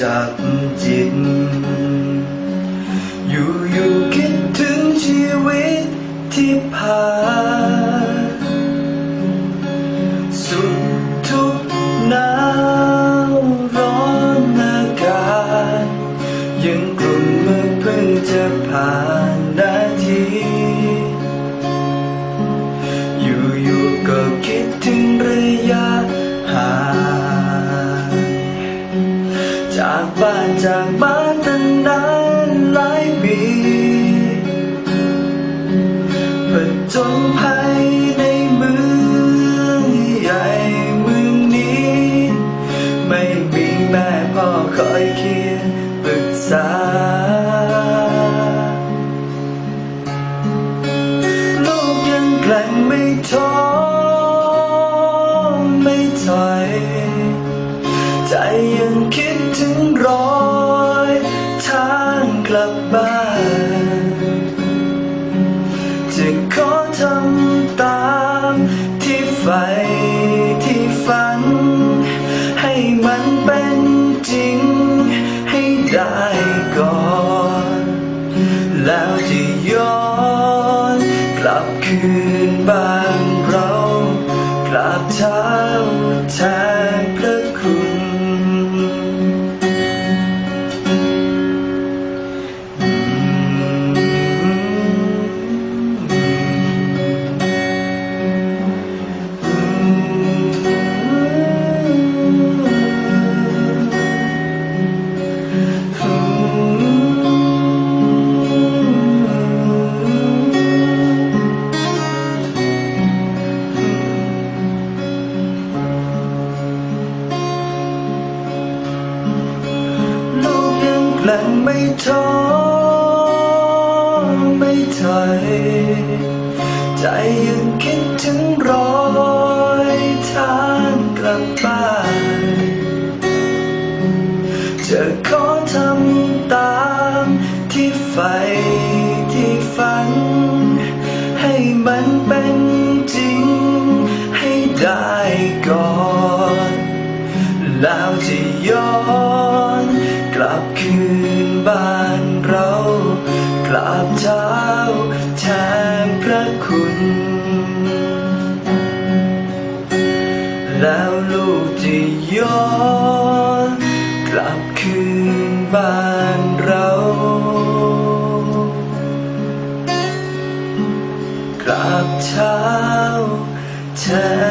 จับจิต อยู่อยู่คิดถึงชีวิตที่ผ่านสุขทุกหนาวร้อนอาการยังกลุ่มเมื่อเพิ่งจะผ่านนาที อยู่อยู่ก็คิด จากบ้านตั้งนานหลายปีผจญภัยในเมืองใหญ่เมืองนี้ ไม่มีแม่พ่อคอยเคียงปรึกษา ทำตามที่ใฝ่ที่ฝัน ให้มันเป็นจริงให้ได้ก่อน แล้วจะย้อนกลับคืนบ้าง แกร่งไม่ท้อไม่ถอยใจยังคิดถึงรอยทางกลับบ้านจะขอทำตามที่ใฝ่ที่ฝัน ให้มันเป็นจริงให้ได้ก่อน แล้วจะย้อนกลับคืน แล้วลูกจะย้อนกลับคืนบ้านเรากราบเท้าเธอ